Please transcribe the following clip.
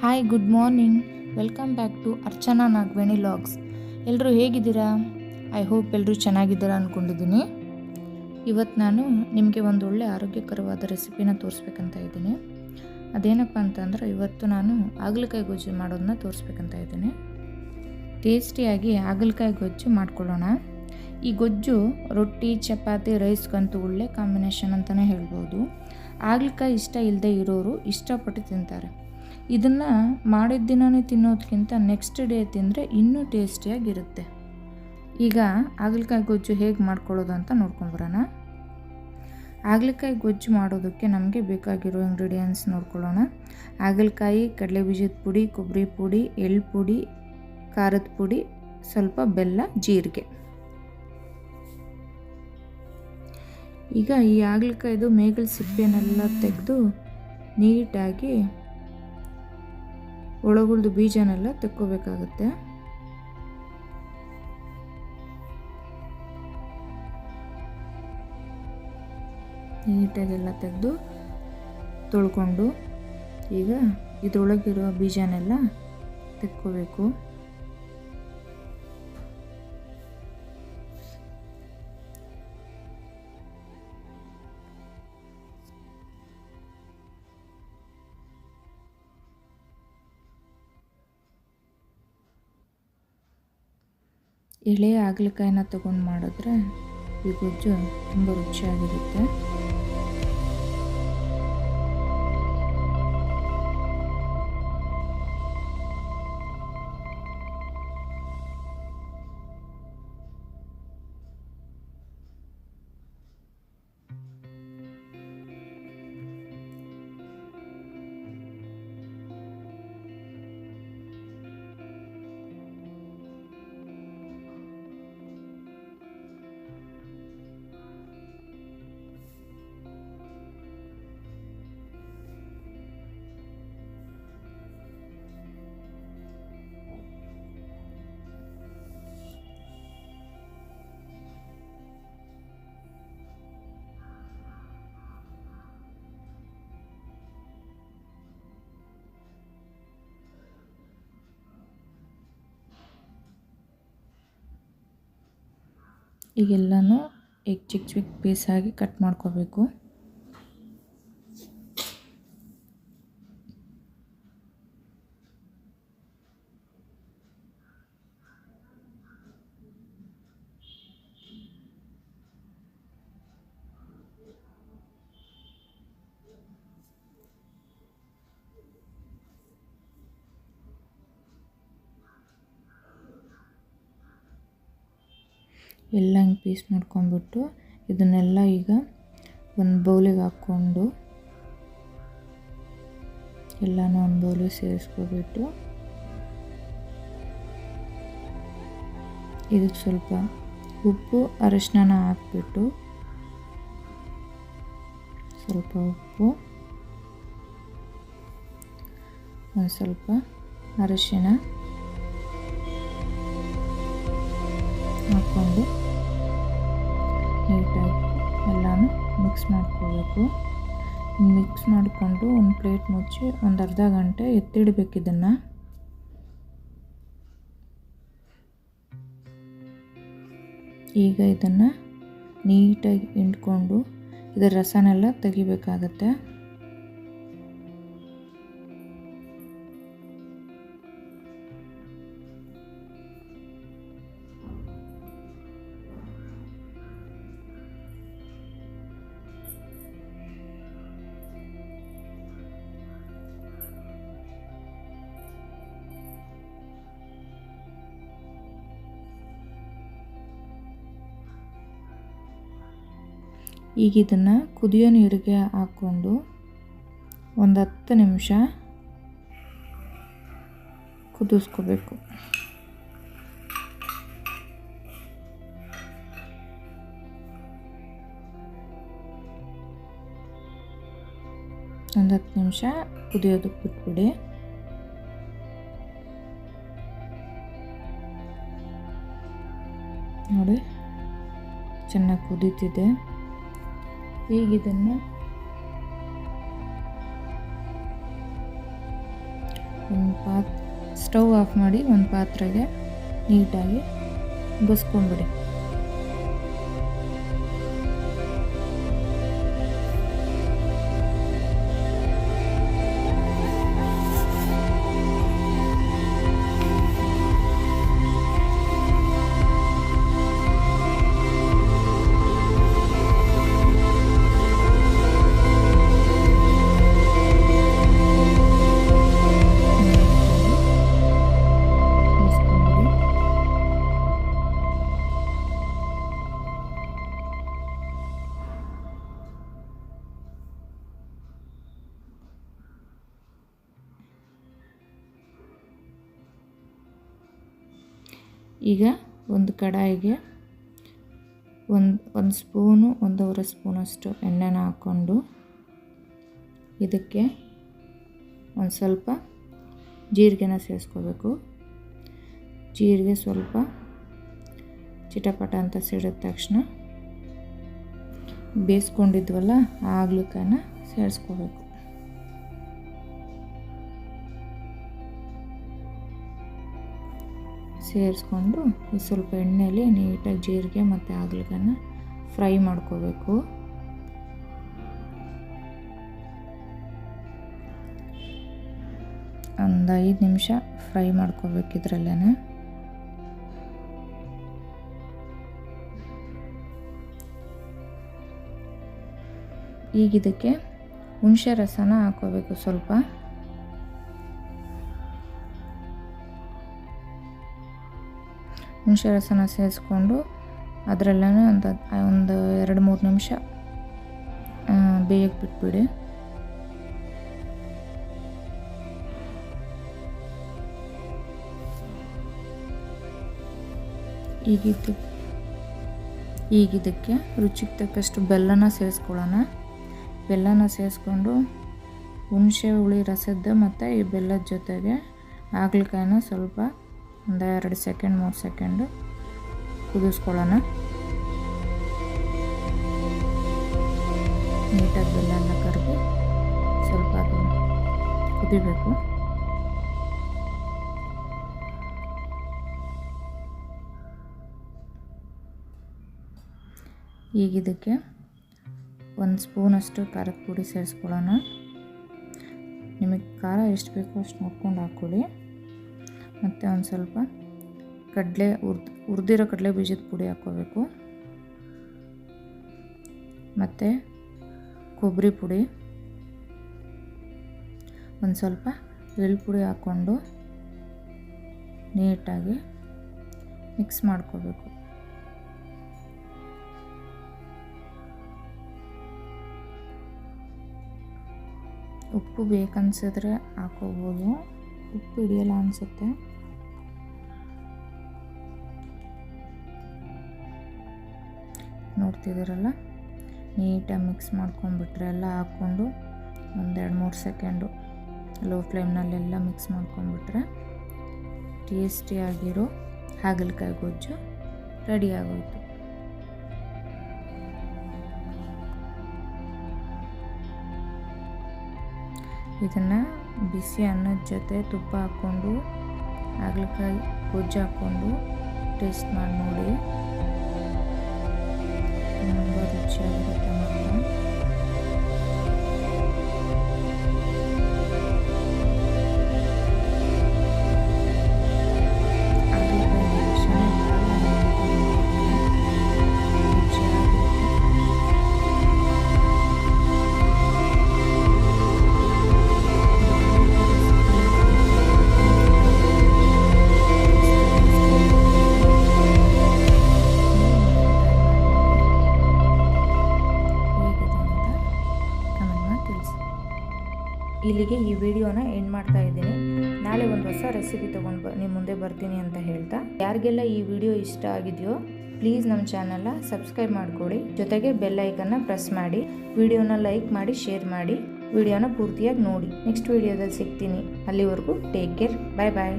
Hi good morning welcome back to Archana Nagaveni logs ಎಲ್ಲರೂ ಹೇಗಿದ್ದೀರಾ? I hope ಎಲ್ಲರೂ ಚೆನ್ನಾಗಿದ್ದೀರಾ ಅಂದ್ಕೊಂಡಿದ್ದೀನಿ ಇವತ್ತು ನಾನು ನಿಮಗೆ ಒಂದು ಒಳ್ಳೆ ಆರೋಗ್ಯಕರವಾದ ರೆಸಿಪಿನ ತೋರಿಸ್ಬೇಕಂತ ಇದ್ದೀನಿ. ಅದೇನಪ್ಪ ಅಂತಂದ್ರೆ, ಇವತ್ತು ನಾನು ಹಾಗಲಕಾಯಿ ಗೊಜ್ಜು ಮಾಡೋದನ್ನ ತೋರಿಸ್ಬೇಕಂತ ಇದ್ದೀನಿ. ಟೇಸ್ಟಿಯಾಗಿ ಹಾಗಲಕಾಯಿ ಗೊಜ್ಜು ಮಾಡ್ಕೊಳ್ಳೋಣ. ಈ ಗೊಜ್ಜು ರೊಟ್ಟಿ, ಚಪಾತಿ ರೈಸ್ಗಂತೂ ಒಳ್ಳೆ ಕಾಂಬಿನೇಷನ್ ಅಂತಲೇ ಹೇಳ್ಬೋದು. ಹಾಗಲಕಾಯಿ ಇಷ್ಟ ಇಲ್ಲದೆ ಇರೋರು ಇಷ್ಟಪಟ್ಟು ತಿಂತಾರೆ. ಇದನ್ನು ಮಾಡಿದ ದಿನವೇ ತಿನ್ನೋದಕ್ಕಿಂತ ನೆಕ್ಸ್ಟ್ ಡೇ ತಿಂದರೆ ಇನ್ನೂ ಟೇಸ್ಟಿಯಾಗಿರುತ್ತೆ ಈಗ ಹಾಗಲಕಾಯಿ ಗೊಜ್ಜು ಹೇಗೆ ಮಾಡ್ಕೊಳ್ಳೋದು ಅಂತ ನೋಡ್ಕೊಂಬರೋಣ ಹಾಗಲಕಾಯಿ ಗೊಜ್ಜು ಮಾಡೋದಕ್ಕೆ ನಮಗೆ ಬೇಕಾಗಿರೋ ಇಂಗ್ರೀಡಿಯೆಂಟ್ಸ್ ನೋಡ್ಕೊಳ್ಳೋಣ. ಹಾಗಲಕಾಯಿ ಕಡಲೆ ಬೀಜದ ಪುಡಿ, ಕೊಬ್ಬರಿ ಪುಡಿ, ಎಳ್ಳು ಪುಡಿ, ಖಾರದ ಪುಡಿ, ಸ್ವಲ್ಪ ಬೆಲ್ಲ, ಜೀರಿಗೆ. ಈಗ ಈ ಹಾಗಲಕಾಯ್ದು ಮೇಗಲ್ ಸಿಪ್ಪೆನೆಲ್ಲ ತೆಗೆದು ನೀಟಾಗಿ ಒಳಗುಳ್ದು ಬೀಜನೆಲ್ಲ ತೆಕ್ಕೋಬೇಕಾಗತ್ತೆ. ನೀಟಾಗೆಲ್ಲ ತೆಗೆದು ತೊಳ್ಕೊಂಡು ಈಗ ಇದರೊಳಗಿರುವ ಬೀಜನೆಲ್ಲ ತೆಕ್ಕೋಬೇಕು. ಎಳೆ ಹಾಗಲಕಾಯಿನ ತಗೊಂಡು ಮಾಡಿದ್ರೆ ಈ ಗೊಜ್ಜು ತುಂಬ ರುಚಿಯಾಗಿರುತ್ತೆ. ಈಗೆಲ್ಲನೂ ಈಗ ಚಿಕ್ಕ ಚಿಕ್ಕ ಪೀಸಾಗಿ ಕಟ್ ಮಾಡ್ಕೋಬೇಕು. ಎಲ್ಲ ಹಿಂಗೆ ಪೀಸ್ ಮಾಡ್ಕೊಂಡ್ಬಿಟ್ಟು ಇದನ್ನೆಲ್ಲ ಈಗ ಒಂದು ಬೌಲಿಗೆ ಹಾಕ್ಕೊಂಡು ಎಲ್ಲನೂ ಒಂದು ಬೌಲಿಗೆ ಸೇರಿಸ್ಕೊಬಿಟ್ಟು ಇದಕ್ಕೆ ಸ್ವಲ್ಪ ಉಪ್ಪು ಅರಶಿನ ಹಾಕ್ಬಿಟ್ಟು ಸ್ವಲ್ಪ ಉಪ್ಪು, ಒಂದು ಸ್ವಲ್ಪ ಅರಶಿನ ಹಾಕ್ಕೊಂಡು ಮಿಕ್ಸ್ ಮಾಡ್ಕೋಬೇಕು. ಮಿಕ್ಸ್ ಮಾಡಿಕೊಂಡು ಒಂದು ಪ್ಲೇಟ್ ಮುಚ್ಚಿ ಒಂದು ಅರ್ಧ ಗಂಟೆ ಎತ್ತಿಡಬೇಕು ಇದನ್ನು. ಈಗ ಇದನ್ನು ನೀಟಾಗಿ ಹಿಂಡ್ಕೊಂಡು ಇದರ ರಸನೆಲ್ಲ ತೆಗಿಬೇಕಾಗತ್ತೆ. ಈಗ ಇದನ್ನು ಕುದಿಯೋ ನೀರಿಗೆ ಹಾಕ್ಕೊಂಡು ಒಂದು ಹತ್ತು ನಿಮಿಷ ಕುದಿಸ್ಕೋಬೇಕು. ಒಂದು ಹತ್ತು ನಿಮಿಷ ಕುದಿಯೋದಕ್ಕೆ ಬಿಟ್ಬಿಡಿ. ನೋಡಿ, ಚೆನ್ನಾಗಿ ಕುದೀತಿದೆ. ಈಗ ಇದನ್ನು ಒಂದು ಪಾತ್ ಸ್ಟವ್ ಆಫ್ ಮಾಡಿ ಒಂದು ಪಾತ್ರೆಗೆ ನೀಟಾಗಿ ಬಸ್ಕೊಂಬಿಡಿ. ಈಗ ಒಂದು ಕಡಾಯಿಗೆ ಒಂದು ಒಂದು ಸ್ಪೂನು, ಒಂದೂವರೆ ಸ್ಪೂನಷ್ಟು ಎಣ್ಣೆನ ಹಾಕ್ಕೊಂಡು ಇದಕ್ಕೆ ಒಂದು ಸ್ವಲ್ಪ ಜೀರಿಗೆನ ಸೇರಿಸ್ಕೋಬೇಕು. ಜೀರಿಗೆ ಸ್ವಲ್ಪ ಚಿಟಪಟ ಅಂತ ಸಿಡಿದ ತಕ್ಷಣ ಬೇಯಿಸ್ಕೊಂಡಿದ್ವಲ್ಲ ಆ ಆಗ್ಲಿಕಾಯನ್ನ ಸೇರಿಸ್ಕೋಬೇಕು. ಸೇರಿಸ್ಕೊಂಡು ಸ್ವಲ್ಪ ಎಣ್ಣೆಯಲ್ಲಿ ನೀಟಾಗಿ ಜೀರಿಗೆ ಮತ್ತು ಆಗ್ಲಿಗನ್ನು ಫ್ರೈ ಮಾಡ್ಕೋಬೇಕು. ಒಂದು ಐದು ನಿಮಿಷ ಫ್ರೈ ಮಾಡ್ಕೋಬೇಕು ಇದರಲ್ಲೇ ಈಗ ಇದಕ್ಕೆ ಹುಣಸೆ ರಸನ ಹಾಕೋಬೇಕು ಸ್ವಲ್ಪ. ಹುಣಸೆ ರಸನ ಸೇರಿಸ್ಕೊಂಡು ಅದರಲ್ಲೇ ಒಂದು ಒಂದು ಎರಡು ಮೂರು ನಿಮಿಷ ಬೇಯಕ್ಕೆ ಬಿಟ್ಬಿಡಿ. ಈಗಿದ್ದು, ಈಗಿದ್ದಕ್ಕೆ ರುಚಿಗೆ ತಕ್ಕಷ್ಟು ಬೆಲ್ಲನ ಸೇರಿಸ್ಕೊಳ್ಳೋಣ. ಬೆಲ್ಲನ ಸೇರಿಸ್ಕೊಂಡು ಹುಣಸೆ ಹುಳಿ ರಸದ್ದು ಮತ್ತು ಈ ಬೆಲ್ಲದ ಜೊತೆಗೆ ಹಾಗಲಕಾಯಿನ ಸ್ವಲ್ಪ ಒಂದು ಎರಡು ಸೆಕೆಂಡ್ ಮೂರು ಸೆಕೆಂಡು ಕುದಿಸ್ಕೊಳ್ಳೋಣ. ನೀಟಾಗಿ ಬೆಲ್ಲ ಕರೆದು ಸ್ವಲ್ಪ ಅದು ಕುದಿಬೇಕು. ಈಗ ಇದಕ್ಕೆ ಒಂದು ಸ್ಪೂನಷ್ಟು ಖಾರದ ಪುಡಿ ಸೇರಿಸ್ಕೊಳ್ಳೋಣ. ನಿಮಗೆ ಖಾರ ಎಷ್ಟು ಬೇಕೋ ಅಷ್ಟು ನೋಡ್ಕೊಂಡು ಹಾಕ್ಕೊಳ್ಳಿ. ಮತ್ತು ಒಂದು ಸ್ವಲ್ಪ ಕಡಲೆ ಉರ್ದು ಹುರಿದಿರೋ ಕಡಲೆ ಬೀಜದ ಪುಡಿ ಹಾಕ್ಕೋಬೇಕು. ಮತ್ತು ಕೊಬ್ಬರಿ ಪುಡಿ. ಒಂದು ಸ್ವಲ್ಪ ಎಳ್ಳು ಪುಡಿ ಹಾಕ್ಕೊಂಡು ನೀಟಾಗಿ ಮಿಕ್ಸ್ ಮಾಡ್ಕೋಬೇಕು. ಉಪ್ಪು ಬೇಕನ್ಸಿದ್ರೆ ಹಾಕೋಬೋದು ಉಪ್ಪು ಹಿಡಿಯಲ್ಲ ಅನಿಸುತ್ತೆ. ನೋಡ್ತಿದ್ದೀರಲ್ಲ? ನೀಟಾಗಿ ಮಿಕ್ಸ್ ಮಾಡ್ಕೊಂಡ್ಬಿಟ್ರೆ ಎಲ್ಲ ಹಾಕ್ಕೊಂಡು ಒಂದೆರಡು ಮೂರು ಸೆಕೆಂಡು ಲೋ ಫ್ಲೇಮ್ನಲ್ಲೆಲ್ಲ ಮಿಕ್ಸ್ ಮಾಡ್ಕೊಂಡ್ಬಿಟ್ರೆ ಟೇಸ್ಟಿಯಾಗಿರೋ ಹಾಗಲಕಾಯಿ ಗೊಜ್ಜು ರೆಡಿ ಆಗೋಯ್ತು. ಇದನ್ನು ಬಿಸಿ ಅನ್ನದ ಜೊತೆ ತುಪ್ಪ ಹಾಕ್ಕೊಂಡು ಹಾಗಲಕಾಯಿ ಗೊಜ್ಜು ಹಾಕ್ಕೊಂಡು ಟೇಸ್ಟ್ ಮಾಡಿ ನೋಡಿ. ತುಂಬ ರುಚಿಯಾಗಿರುತ್ತೆ. ಎಂಡ್ ಮಾಡ್ತಾ ಇದ್ದೀನಿ. ನಾಳೆ ಒಂದು ಹೊಸ ರೆಸಿಪಿ ತೊಗೊಂಡು ಬ ನಿಮ್ಮ ಮುಂದೆ ಬರ್ತೀನಿ ಅಂತ ಹೇಳ್ತಾ. ಯಾರಿಗೆಲ್ಲ ಈ ವಿಡಿಯೋ ಇಷ್ಟ ಆಗಿದೆಯೋ ಪ್ಲೀಸ್ ನಮ್ಮ ಚಾನಲ್ನ ಸಬ್ಸ್ಕ್ರೈಬ್ ಮಾಡಿಕೊಡಿ. ಜೊತೆಗೆ ಬೆಲ್ ಐಕನ್ನ ಪ್ರೆಸ್ ಮಾಡಿ. ವಿಡಿಯೋನ ಲೈಕ್ ಮಾಡಿ ಶೇರ್ ಮಾಡಿ. ವಿಡಿಯೋನ ಪೂರ್ತಿಯಾಗಿ ನೋಡಿ. ನೆಕ್ಸ್ಟ್ ವಿಡಿಯೋದಲ್ಲಿ ಸಿಗ್ತೀನಿ. ಅಲ್ಲಿವರೆಗೂ ಟೇಕ್ ಕೇರ್ ಬಾಯ್ ಬಾಯ್